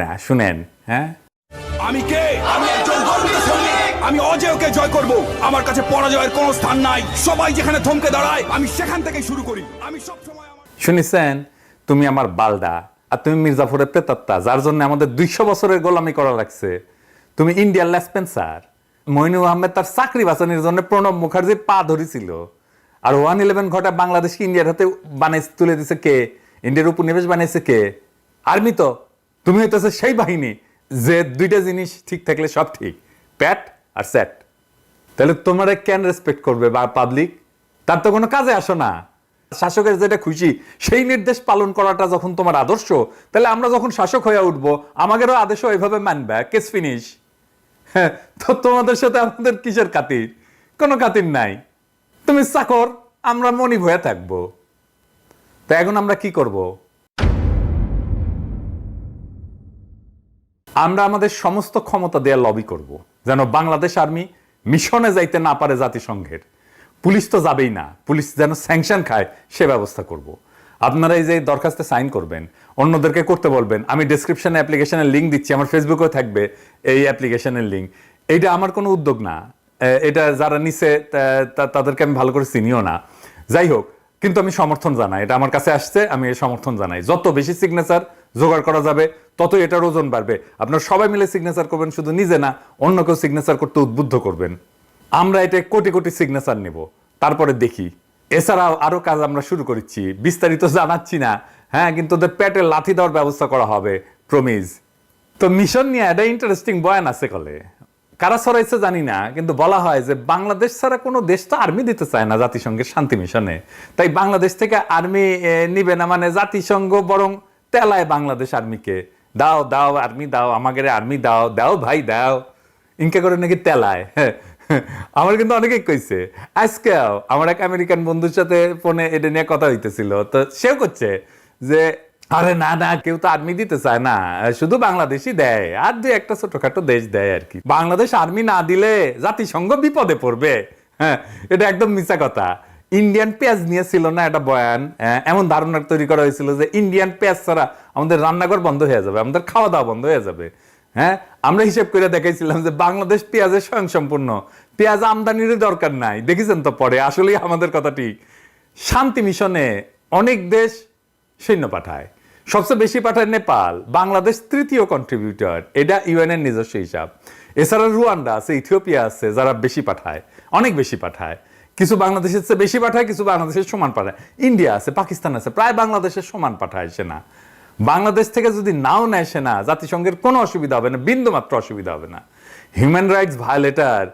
না শুনেন হ্যাঁ? আমি কে? আমি একজন গর্বিত সৈনিক আমি অজেয়কে জয় করব। আমার কাছে পরাজয়ের কোনো স্থান নাই। সবাই যেখানে থমকে দাঁড়ায় আমি সেখান থেকেই শুরু করি। আমি সব সময় শুনিছেন? তুমি আমার বালডা আর তুমি মির্জাফরের প্রেতাত্তা যার জন্য আমাদের দুইশো বছরের গোলামি করা লাগছে। তুমি ইন্ডিয়ার লেসপেন্সার। মইনুল আহমেদ তার চাকরি বাঁচানোর জন্য প্রণব মুখার্জি পা ধরেছিল। আর ওয়ান ইলেভেন ঘটা বাংলাদেশকে ইন্ডিয়ার হাতে বানিয়ে তুলে দিছে কে? ইন্ডিয়ার উপনিবেশ বানিয়েছে কে? আর্মি তো। তুমি হইতেছে সেই বাহিনী যে দুইটা জিনিস ঠিক থাকলে সব ঠিক, প্যাট আর স্যাট। তাহলে তোমরা কেন রেসপেক্ট করবে বা পাবলিক তার তো কোনো কাজে আসো না। শাসকের যেটা খুশি, সেই নির্দেশ পালন করাটা যখন তোমার আদর্শ, তাহলে আমরা যখন শাসক হয়ে উঠবো, আমাদেরও আদেশও এইভাবে মানবে কেস ফিনিশ হ্যাঁ তো তোমাদের সাথে আমাদের কিসের কাতির কোনো কাতির নাই। তুমি চাকর, আমরা মনিব হয়ে থাকব। তো এখন আমরা কি করব? আমরা আমাদের সমস্ত ক্ষমতা দেওয়ার লবি করব। যেন বাংলাদেশ আর্মি মিশনে যাইতে না পারে জাতিসংঘের। পুলিশ তো যাবেই না। পুলিশ যেন স্যাংশন খায়, সে ব্যবস্থা করব। আপনারা এই যে দরখাস্তে সাইন করবেন, অন্যদেরকে করতে বলবেন, আমি ডেসক্রিপশনে অ্যাপ্লিকেশনের লিঙ্ক দিচ্ছি, আমার ফেসবুকেও থাকবে এই অ্যাপ্লিকেশনের লিঙ্ক এইটা আমার কোনো উদ্যোগ না। এটা যারা তা- তাদেরকে আমি ভালো করে চিনিও না। যাই হোক, কিন্তু আমি সমর্থন জানাই। এটা আমার কাছে আসছে, আমি সমর্থন জানাই। যত বেশি সিগনেচার জোগাড় করা যাবে তত এটার ওজন বাড়বে। আপনার সবাই মিলে সিগনেচার করবেন, শুধু নিজে না, অন্য কেউ সিগনেচার করতে উদ্বুদ্ধ করবেন। আমরা এটা কোটি কোটি সিগনেচার নেব। তারপরে দেখি। এছাড়াও আরও কাজ আমরা শুরু করেছি। বিস্তারিত জানাচ্ছি না। হ্যাঁ কিন্তু ওদের পেটে লাথি দেওয়ার ব্যবস্থা করা হবে প্রমিজ তো মিশন নিয়ে একটা ইন্টারেস্টিং বয়ান আছে কলে। কারা সরাইছে জানি না, কিন্তু বলা হয় যে বাংলাদেশ ছাড়া কোনো দেশ তো আর্মি দিতে চায় না জাতিসংঘের শান্তি মিশনে তাই বাংলাদেশ থেকে আর্মি নিবে না মানে জাতিসংঘ বরং তেলায় বাংলাদেশ আর্মিকে। দাও দাও আর্মি, দাও আমাকে আর্মি দাও দাও ভাই, দাও। ইনকে করে নাকি তেলায় হ্যাঁ। আমার কিন্তু অনেকেই কইছে, আজকেও আমার এক আমেরিকান বন্ধুর সাথে ফোনে এটা নিয়ে কথা হইতেছিল। তো সেও করছে যে, আরে না না, কেউ তো আর্মি দিতে চায় না, শুধু বাংলাদেশই দেয়, আর দুই একটা ছোটখাটো দেশ দেয় আর কি। বাংলাদেশ আর্মি না দিলে জাতিসংঘ বিপদে পড়বে হ্যাঁ। এটা একদম মিছা কথা। ইন্ডিয়ান পেঁয়াজ নিয়ে ছিল না একটা বয়ান এমন ধারণা তৈরি করা হয়েছিল যে ইন্ডিয়ান পেঁয়াজ ছাড়া আমাদের রান্নাঘর বন্ধ হয়ে যাবে, আমাদের খাওয়া দাওয়া বন্ধ হয়ে যাবে হ্যাঁ? আমরা হিসেব করে দেখাইছিলাম যে বাংলাদেশ পেঁয়াজের স্বয়ং সম্পূর্ণ পেঁয়াজ আমদানির দরকার নাই, দেখেছেন তো পরে, আসলেই আমাদের কথা ঠিক। শান্তি মিশনে অনেক দেশ সৈন্য পাঠায়। সবচেয়ে বেশি পাঠায় নেপাল, বাংলাদেশ তৃতীয় কন্ট্রিবিউটর এটা ইউএন এর নিজস্ব হিসাব। এছাড়া রুয়ান্ডা আছে, ইথিওপিয়া আছে, যারা বেশি পাঠায়, অনেক বেশি পাঠায়। কিছু বাংলাদেশের চেয়ে বেশি পাঠায়, কিছু বাংলাদেশের সমান পাঠায়। ইন্ডিয়া আছে, পাকিস্তান আছে, প্রায় বাংলাদেশের সমান পাঠায় সেনা বাংলাদেশ থেকে যদি নাও নেয় সেনা জাতিসংঘের কোনো অসুবিধা হবে না বিন্দু মাত্র অসুবিধা হবে না। হিউম্যান রাইটস ভায়োলেটার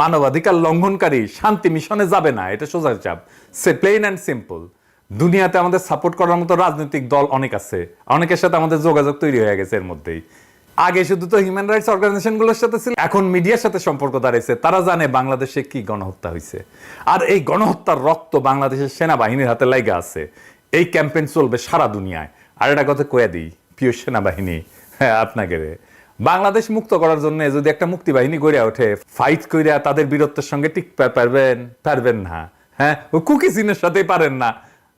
মানবাধিকার লঙ্ঘনকারী শান্তি মিশনে যাবে না, এটা সোজা চাপ। সে প্লেন অ্যান্ড সিম্পল দুনিয়াতে আমাদের সাপোর্ট করার মতো রাজনৈতিক দল অনেক আছে, অনেকের সাথে আমাদের যোগাযোগ তৈরি হয়ে গেছে এর মধ্যেই। আগে শুধু তো হিউম্যান রাইটস অর্গানাইজেশনগুলোর সাথে ছিল, এখন মিডিয়ার সাথে সম্পর্ক দাঁড়িয়েছে তারা জানে বাংলাদেশে কি গণহত্যা হয়েছে আর এই গণহত্যার রক্ত বাংলাদেশের সেনাবাহিনীর হাতে লাইগা আছে। এই ক্যাম্পেইন চলবে সারা দুনিয়ায়। আর এটা কথা কয়ে দিই, প্রিয় সেনাবাহিনী হ্যাঁ আপনাকে রে। বাংলাদেশ মুক্ত করার জন্য যদি একটা মুক্তি বাহিনী গড়ে ওঠে ফাইট কইরা তাদের বীরত্বের সঙ্গে টিকতে পারবেন পারবেন না। হ্যাঁ ও কুকি সিনের সাথেই পারেন না।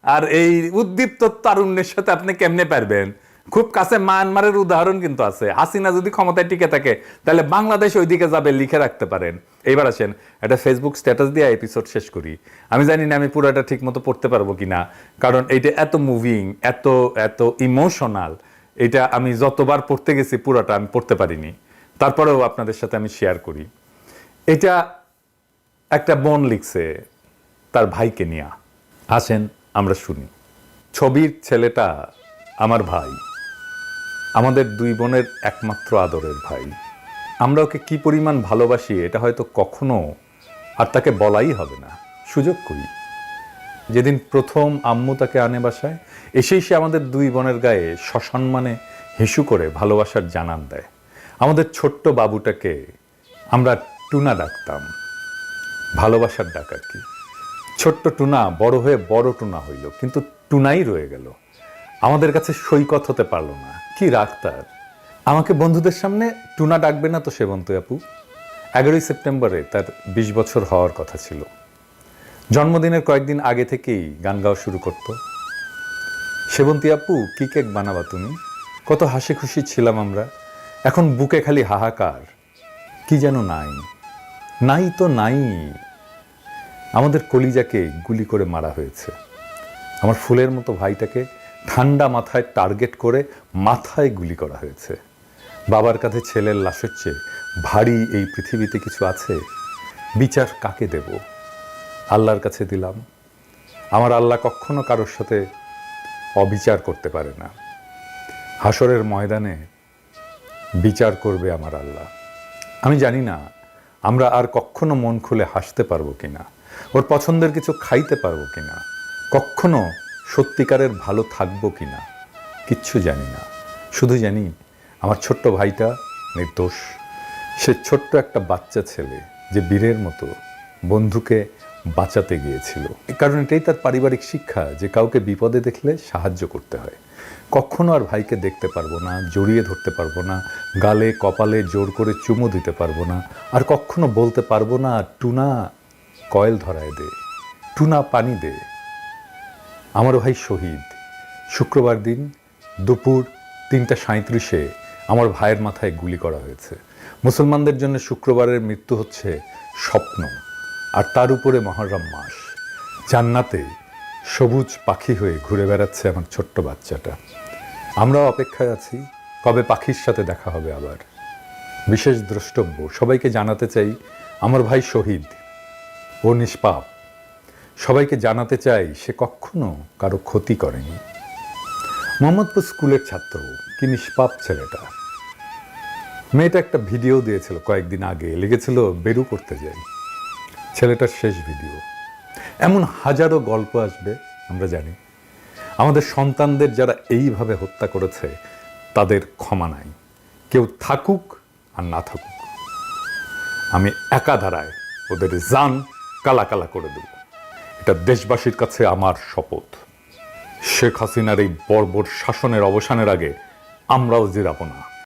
আর এই উদ্দীপ্ত তারুণ্যের সাথে আপনি কেমনে পারবেন? খুব কাছে মায়ানমারের উদাহরণ কিন্তু আছে। হাসিনা যদি ক্ষমতায় টিকে থাকে, তাহলে বাংলাদেশ ওইদিকে যাবে, লিখে রাখতে পারেন। এইবার আসেন, একটা ফেসবুক স্ট্যাটাস দিয়ে এপিসোড শেষ করি। আমি জানি না আমি পুরোটা ঠিক মতো পড়তে পারব কিনা, কারণ এইটা এত মুভিং এত এত ইমোশনাল এটা আমি যতবার পড়তে গেছি পুরোটা আমি পড়তে পারিনি। তারপরেও আপনাদের সাথে আমি শেয়ার করি। এটা একটা বোন লিখছে তার ভাইকে নিয়ে। আসেন, আমরা শুনি। ছবির ছেলেটা আমার ভাই। আমাদের দুই বোনের একমাত্র আদরের ভাই। আমরা ওকে কি পরিমাণ ভালোবাসি এটা হয়তো কখনো আর তাকে বলাই হবে না। সুযোগ করি। যেদিন প্রথম আম্মু তাকে আনে বাসায়, এসেই সে আমাদের দুই বোনের গায়ে সসম্মানে হিসু করে ভালোবাসার জানান দেয়। আমাদের ছোট্ট বাবুটাকে আমরা টুনা ডাকতাম। ভালোবাসার ডাক আর কি ছোট্ট টুনা বড় হয়ে বড় টুনা হইল, কিন্তু টুনাই রয়ে গেল। আমাদের কাছে সৈকত হতে পারল না। কি রাগ তার। আমাকে বন্ধুদের সামনে টুনা ডাকবে না তো সেবন্ত আপু। এগারোই সেপ্টেম্বরে তার বিশ বছর হওয়ার কথা ছিল। জন্মদিনের কয়েকদিন আগে থেকেই গান গাওয়া শুরু করত। সেবন্তী আপু, কি কেক বানাবা তুমি? কত হাসি খুশি ছিলাম আমরা। এখন বুকে খালি হাহাকার। কি যেন নাই। নাই তো নাই। আমাদের কলিজাকে গুলি করে মারা হয়েছে। আমার ফুলের মতো ভাইটাকে ঠান্ডা মাথায় টার্গেট করে মাথায় গুলি করা হয়েছে। বাবার কাছে ছেলের লাশের চেয়ে ভারী এই পৃথিবীতে কিছু আছে? বিচার কাকে দেব? আল্লাহর কাছে দিলাম। আমার আল্লাহ কখনো কারোর সাথে অবিচার করতে পারে না। হাসরের ময়দানে বিচার করবে আমার আল্লাহ। আমি জানি না আমরা আর কখনো মন খুলে হাসতে পারব কিনা, ওর পছন্দের কিছু খাইতে পারব কিনা, কখনো সত্যিকারের ভালো থাকব কিনা কিচ্ছু জানি না। শুধু জানি, আমার ছোট্ট ভাইটা নির্দোষ। সে ছোট্ট একটা বাচ্চা ছেলে যে বীরের মতো বন্ধুকে বাঁচাতে গিয়েছিল। কারণ এটাই তার পারিবারিক শিক্ষা যে কাউকে বিপদে দেখলে সাহায্য করতে হয়। কখনো আর ভাইকে দেখতে পারব না, জড়িয়ে ধরতে পারব না, গালে, কপালে জোর করে চুমু দিতে পারব না, আর কখনো বলতে পারব না, টুনা, কয়েল ধরায় দে, টুনা পানি দে। আমার ভাই শহীদ। শুক্রবার দিন দুপুর তিনটা সাঁত্রিশে আমার ভাইয়ের মাথায় গুলি করা হয়েছে। মুসলমানদের জন্য শুক্রবারের মৃত্যু হচ্ছে স্বপ্ন, আর তার উপরে মহরম মাস। জান্নাতে সবুজ পাখি হয়ে ঘুরে বেড়াচ্ছে আমার ছোট্ট বাচ্চাটা। আমরাও অপেক্ষায় আছি, কবে পাখির সাথে দেখা হবে আবার। বিশেষ দ্রষ্টব্য, সবাইকে জানাতে চাই, আমার ভাই শহীদ, ও নিষ্পাপ সবাইকে জানাতে চাই, সে কখনো কারও ক্ষতি করেনি। মোহাম্মদপুর স্কুলের ছাত্র, কি নিষ্পাপ ছেলেটা। মেয়েটা একটা ভিডিও দিয়েছিল কয়েকদিন আগে, লেগেছিল বেরু করতে যাই। ছেলেটার শেষ ভিডিও। এমন হাজারো গল্প আসবে, আমরা জানি। আমাদের সন্তানদের যারা এইভাবে হত্যা করেছে, তাদের ক্ষমা নাই। কেউ থাকুক আর না থাকুক। আমি একাধারায় ওদের জান কালা কালা করে দেব। এটা দেশবাসীর কাছে আমার শপথ। শেখ হাসিনার এই বর্বর শাসনের অবসানের আগে আমরাও জিরাব না।